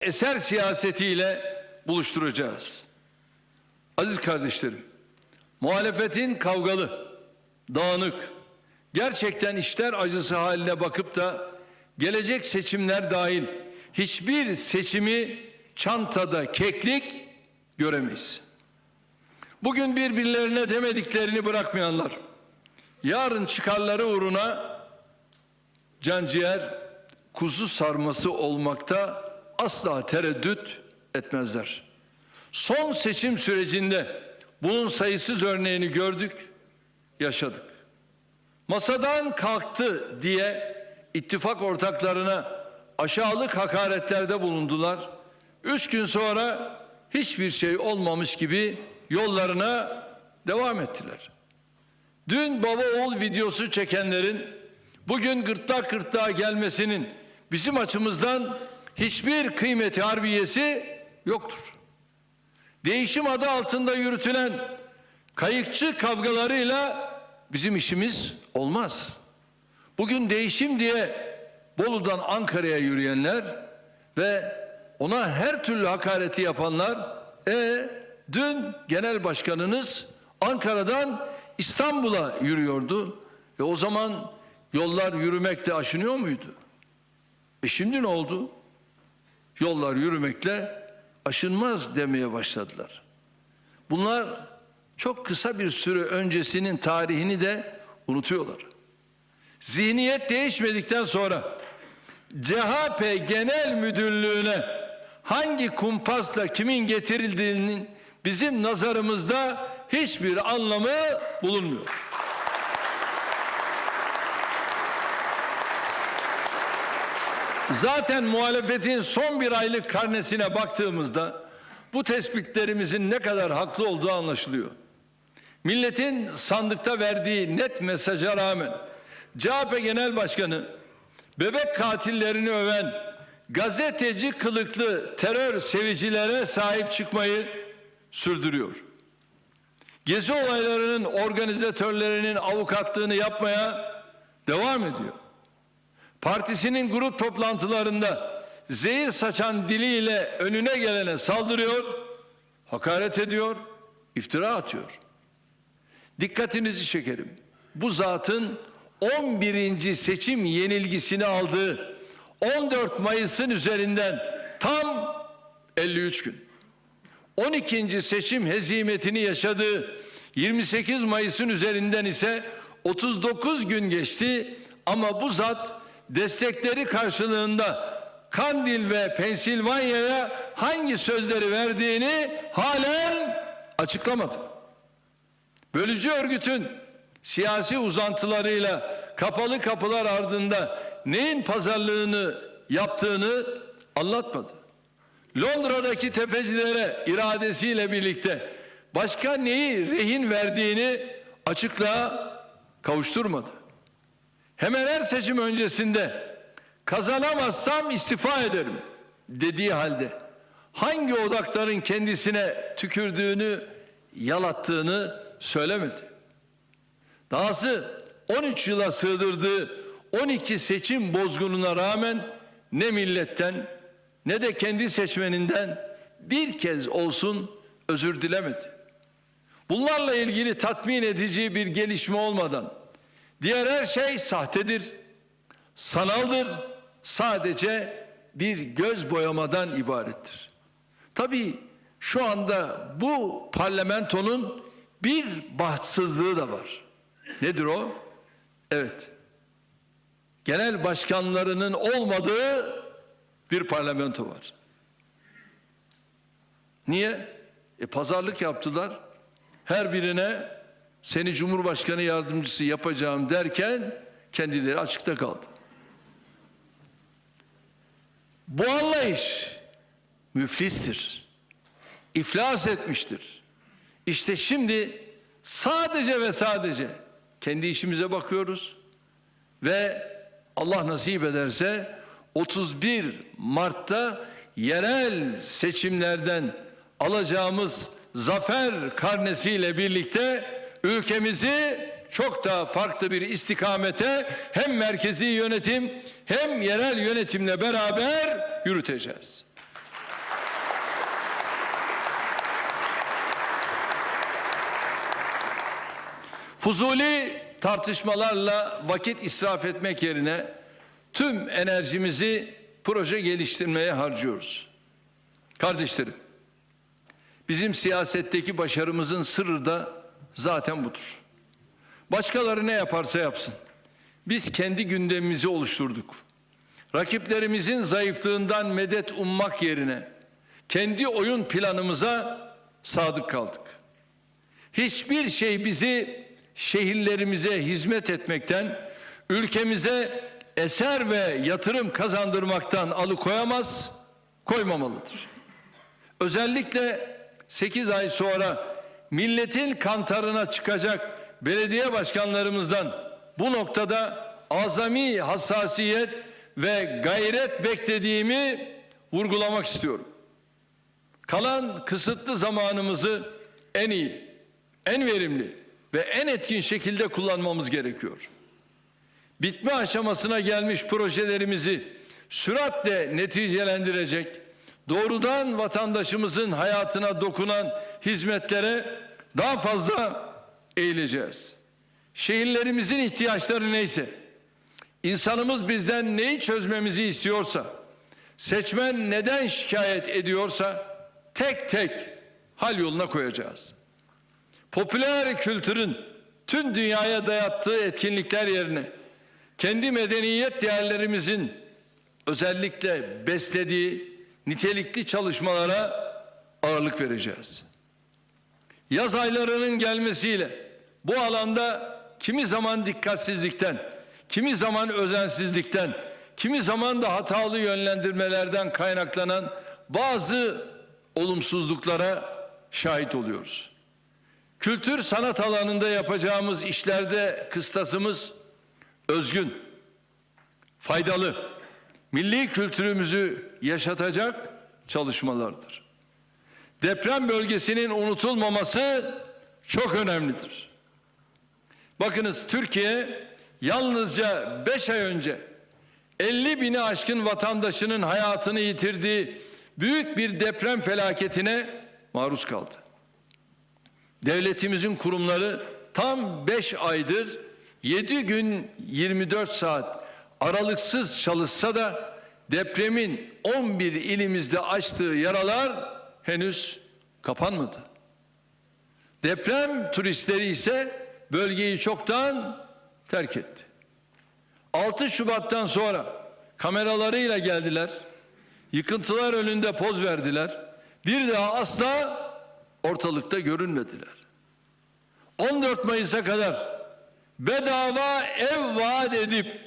eser siyasetiyle buluşturacağız. Aziz kardeşlerim, muhalefetin kavgalı, dağınık, gerçekten işler acısı haline bakıp da gelecek seçimler dahil hiçbir seçimi çantada keklik göremeyiz. Bugün birbirlerine demediklerini bırakmayanlar, yarın çıkarları uğruna canciğer, kuzu sarması olmakta asla tereddüt etmezler. Son seçim sürecinde bunun sayısız örneğini gördük, yaşadık. Masadan kalktı diye ittifak ortaklarına aşağılık hakaretlerde bulundular. Üç gün sonra hiçbir şey olmamış gibi yollarına devam ettiler. Dün baba oğul videosu çekenlerin bugün gırtlak gırtlağa gelmesinin bizim açımızdan hiçbir kıymeti harbiyesi yoktur. Değişim adı altında yürütülen kayıkçı kavgalarıyla bizim işimiz olmaz. Bugün değişim diye Bolu'dan Ankara'ya yürüyenler ve ona her türlü hakareti yapanlar e dün genel başkanınız Ankara'dan İstanbul'a yürüyordu. E o zaman yollar yürümekle aşınıyor muydu? E şimdi ne oldu? Yollar yürümekle aşınmaz demeye başladılar. Bunlar çok kısa bir süre öncesinin tarihini de unutuyorlar. Zihniyet değişmedikten sonra CHP Genel Müdürlüğü'ne hangi kumpasla kimin getirildiğinin bizim nazarımızda hiçbir anlamı bulunmuyor. Zaten muhalefetin son bir aylık karnesine baktığımızda bu tespitlerimizin ne kadar haklı olduğu anlaşılıyor. Milletin sandıkta verdiği net mesaja rağmen CHP Genel Başkanı bebek katillerini öven gazeteci kılıklı terör sevicilere sahip çıkmayı sürdürüyor. Gezi olaylarının organizatörlerinin avukatlığını yapmaya devam ediyor. Partisinin grup toplantılarında zehir saçan diliyle önüne gelene saldırıyor, hakaret ediyor, iftira atıyor. Dikkatinizi çekerim. Bu zatın 11. seçim yenilgisini aldığı 14 Mayıs'ın üzerinden tam 53 gün. 12. seçim hezimetini yaşadığı 28 Mayıs'ın üzerinden ise 39 gün geçti ama bu zat destekleri karşılığında Kandil ve Pensilvanya'ya hangi sözleri verdiğini halen açıklamadı. Bölücü örgütün siyasi uzantılarıyla kapalı kapılar ardında neyin pazarlığını yaptığını anlatmadı. Londra'daki tefecilere iradesiyle birlikte başka neyi rehin verdiğini açıklığa kavuşturmadı. Hemen her seçim öncesinde kazanamazsam istifa ederim dediği halde hangi odakların kendisine tükürdüğünü yalattığını söylemedi. Dahası 13 yıla sığdırdığı 12 seçim bozgununa rağmen ne milletten ne de kendi seçmeninden bir kez olsun özür dilemedi. Bunlarla ilgili tatmin edici bir gelişme olmadan diğer her şey sahtedir, sanaldır, sadece bir göz boyamadan ibarettir. Tabii şu anda bu parlamentonun bir bahtsızlığı da var. Nedir o? Evet. Genel başkanlarının olmadığı bir parlamento var. Niye? E pazarlık yaptılar. Her birine seni Cumhurbaşkanı yardımcısı yapacağım derken kendileri açıkta kaldı. Bu anlayış müflistir. İflas etmiştir. İşte şimdi sadece ve sadece kendi işimize bakıyoruz ve Allah nasip ederse 31 Mart'ta yerel seçimlerden alacağımız zafer karnesiyle birlikte ülkemizi çok daha farklı bir istikamete hem merkezi yönetim hem yerel yönetimle beraber yürüteceğiz. Fuzuli tartışmalarla vakit israf etmek yerine tüm enerjimizi proje geliştirmeye harcıyoruz. Kardeşlerim, bizim siyasetteki başarımızın sırrı da zaten budur. Başkaları ne yaparsa yapsın. Biz kendi gündemimizi oluşturduk. Rakiplerimizin zayıflığından medet ummak yerine kendi oyun planımıza sadık kaldık. Hiçbir şey bizi şehirlerimize hizmet etmekten, ülkemize eser ve yatırım kazandırmaktan alıkoyamaz, koymamalıdır. Özellikle 8 ay sonra milletin kantarına çıkacak belediye başkanlarımızdan bu noktada azami hassasiyet ve gayret beklediğimi vurgulamak istiyorum. Kalan kısıtlı zamanımızı en iyi, en verimli ve en etkin şekilde kullanmamız gerekiyor. Bitme aşamasına gelmiş projelerimizi süratle neticelendirecek, doğrudan vatandaşımızın hayatına dokunan hizmetlere daha fazla eğileceğiz. Şehirlerimizin ihtiyaçları neyse, insanımız bizden neyi çözmemizi istiyorsa, seçmen neden şikayet ediyorsa tek tek hal yoluna koyacağız. Popüler kültürün tüm dünyaya dayattığı etkinlikler yerine kendi medeniyet değerlerimizin özellikle beslediği nitelikli çalışmalara ağırlık vereceğiz. Yaz aylarının gelmesiyle bu alanda kimi zaman dikkatsizlikten, kimi zaman özensizlikten, kimi zaman da hatalı yönlendirmelerden kaynaklanan bazı olumsuzluklara şahit oluyoruz. Kültür sanat alanında yapacağımız işlerde kıstasımız özgün, faydalı, milli kültürümüzü yaşatacak çalışmalardır. Deprem bölgesinin unutulmaması çok önemlidir. Bakınız Türkiye yalnızca 5 ay önce 50 bini aşkın vatandaşının hayatını yitirdiği büyük bir deprem felaketine maruz kaldı. Devletimizin kurumları tam 5 aydır 7 gün 24 saat aralıksız çalışsa da depremin 11 ilimizde açtığı yaralar henüz kapanmadı. Deprem turistleri ise bölgeyi çoktan terk etti. 6 Şubat'tan sonra kameralarıyla geldiler. Yıkıntılar önünde poz verdiler. Bir daha asla ortalıkta görünmediler. 14 Mayıs'a kadar bedava ev vaat edip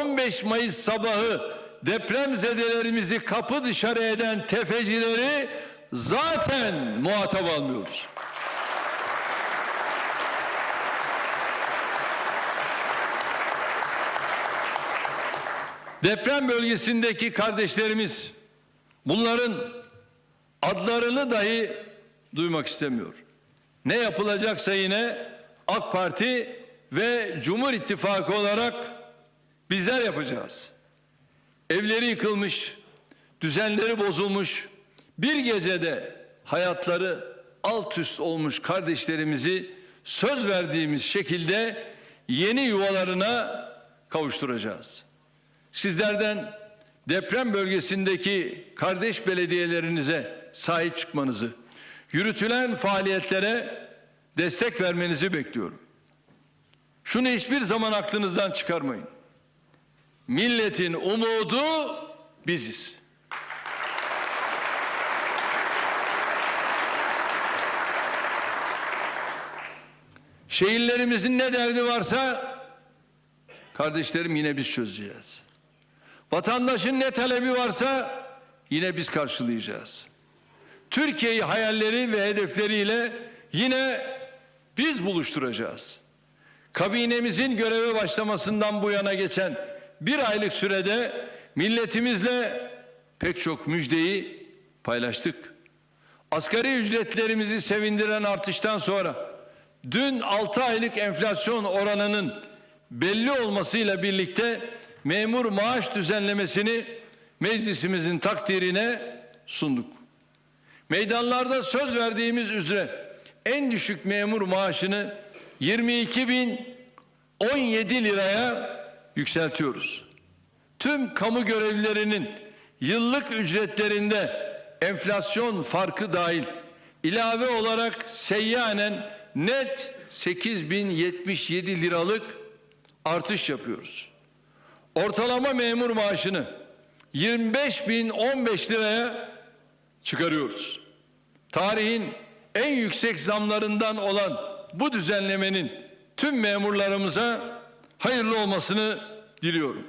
15 Mayıs sabahı depremzedelerimizi kapı dışarı eden tefecileri zaten muhatap almıyoruz. Deprem bölgesindeki kardeşlerimiz bunların adlarını dahi duymak istemiyor. Ne yapılacaksa yine AK Parti ve Cumhur İttifakı olarak bizler yapacağız. Evleri yıkılmış, düzenleri bozulmuş, bir gecede hayatları alt üst olmuş kardeşlerimizi söz verdiğimiz şekilde yeni yuvalarına kavuşturacağız. Sizlerden deprem bölgesindeki kardeş belediyelerinize sahip çıkmanızı, yürütülen faaliyetlere destek vermenizi bekliyorum. Şunu hiçbir zaman aklınızdan çıkarmayın. Milletin umudu biziz. Şehirlerimizin ne derdi varsa kardeşlerim yine biz çözeceğiz. Vatandaşın ne talebi varsa yine biz karşılayacağız. Türkiye'yi hayalleri ve hedefleriyle yine biz buluşturacağız. Kabinemizin göreve başlamasından bu yana geçen bir aylık sürede milletimizle pek çok müjdeyi paylaştık. Asgari ücretlerimizi sevindiren artıştan sonra dün 6 aylık enflasyon oranının belli olmasıyla birlikte memur maaş düzenlemesini meclisimizin takdirine sunduk. Meydanlarda söz verdiğimiz üzere en düşük memur maaşını 22.017 liraya yükseltiyoruz. Tüm kamu görevlilerinin yıllık ücretlerinde enflasyon farkı dahil ilave olarak seyyanen net 8077 liralık artış yapıyoruz. Ortalama memur maaşını 25.015 liraya çıkarıyoruz. Tarihin en yüksek zamlarından olan bu düzenlemenin tüm memurlarımıza hayırlı olmasını diliyorum.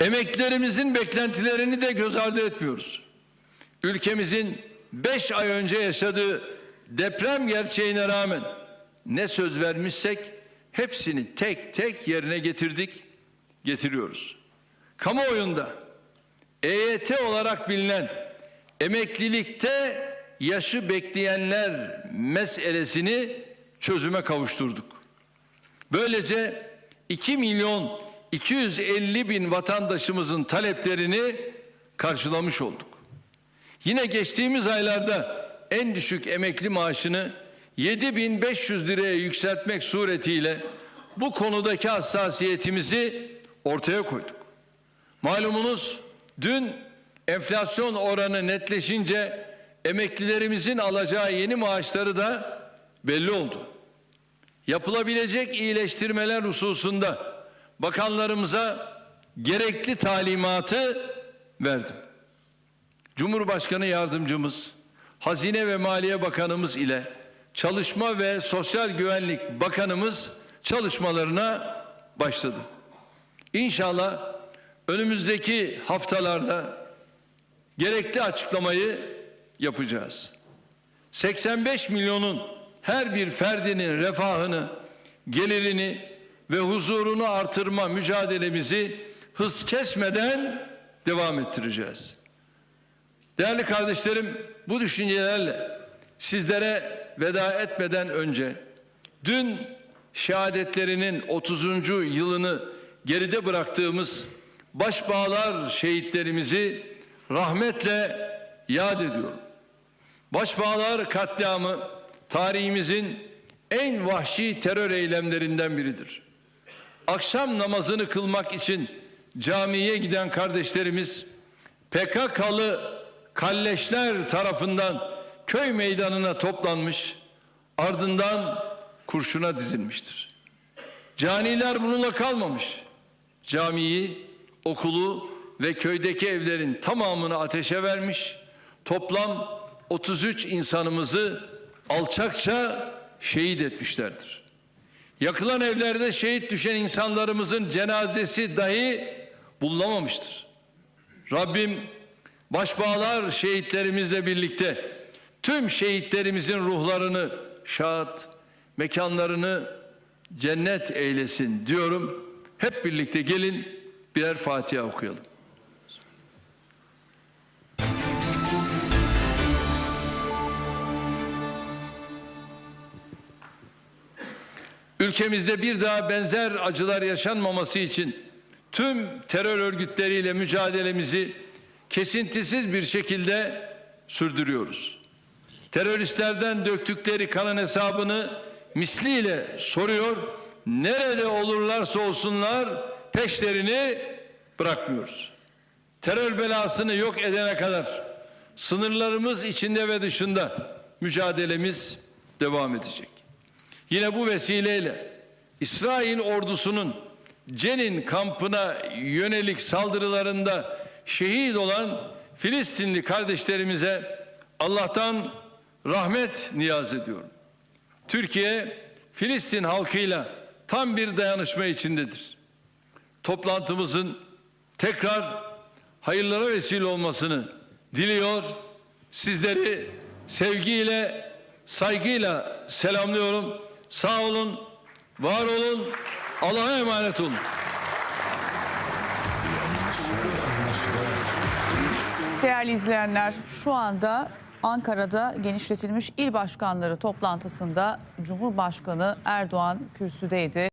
Emeklilerimizin beklentilerini de göz ardı etmiyoruz. Ülkemizin 5 ay önce yaşadığı deprem gerçeğine rağmen ne söz vermişsek hepsini tek tek yerine getirdik, getiriyoruz. Kamuoyunda EYT olarak bilinen emeklilikte yaşı bekleyenler meselesini çözüme kavuşturduk. Böylece 2 milyon 250 bin vatandaşımızın taleplerini karşılamış olduk. Yine geçtiğimiz aylarda en düşük emekli maaşını 7500 liraya yükseltmek suretiyle bu konudaki hassasiyetimizi ortaya koyduk. Malumunuz dün enflasyon oranı netleşince emeklilerimizin alacağı yeni maaşları da belli oldu. Yapılabilecek iyileştirmeler hususunda bakanlarımıza gerekli talimatı verdim. Cumhurbaşkanı yardımcımız, Hazine ve Maliye Bakanımız ile Çalışma ve Sosyal Güvenlik Bakanımız çalışmalarına başladı. İnşallah önümüzdeki haftalarda gerekli açıklamayı yapacağız. 85 milyonun her bir ferdinin refahını, gelirini ve huzurunu artırma mücadelemizi hız kesmeden devam ettireceğiz. Değerli kardeşlerim, bu düşüncelerle sizlere veda etmeden önce dün şehadetlerinin 30. yılını geride bıraktığımız başbağlar şehitlerimizi rahmetle yad ediyorum. Başbağlar katliamı tarihimizin en vahşi terör eylemlerinden biridir. Akşam namazını kılmak için camiye giden kardeşlerimiz PKK'lı kalleşler tarafından köy meydanına toplanmış, ardından kurşuna dizilmiştir. Caniler bununla kalmamış. Camiyi, okulu ve köydeki evlerin tamamını ateşe vermiş. Toplam 33 insanımızı alçakça şehit etmişlerdir. Yakılan evlerde şehit düşen insanlarımızın cenazesi dahi bulunamamıştır. Rabbim başbağlar şehitlerimizle birlikte tüm şehitlerimizin ruhlarını şad, mekanlarını cennet eylesin diyorum. Hep birlikte gelin birer Fatiha okuyalım. Ülkemizde bir daha benzer acılar yaşanmaması için tüm terör örgütleriyle mücadelemizi kesintisiz bir şekilde sürdürüyoruz. Teröristlerden döktükleri kanın hesabını misliyle soruyor. Nerede olurlarsa olsunlar peşlerini bırakmıyoruz. Terör belasını yok edene kadar sınırlarımız içinde ve dışında mücadelemiz devam edecek. Yine bu vesileyle İsrail ordusunun Cenin kampına yönelik saldırılarında şehit olan Filistinli kardeşlerimize Allah'tan rahmet niyaz ediyorum. Türkiye Filistin halkıyla tam bir dayanışma içindedir. Toplantımızın tekrar hayırlara vesile olmasını diliyor. Sizleri sevgiyle, saygıyla selamlıyorum. Sağ olun, var olun, Allah'a emanet olun. Değerli izleyenler şu anda Ankara'da genişletilmiş il başkanları toplantısında Cumhurbaşkanı Erdoğan kürsüdeydi.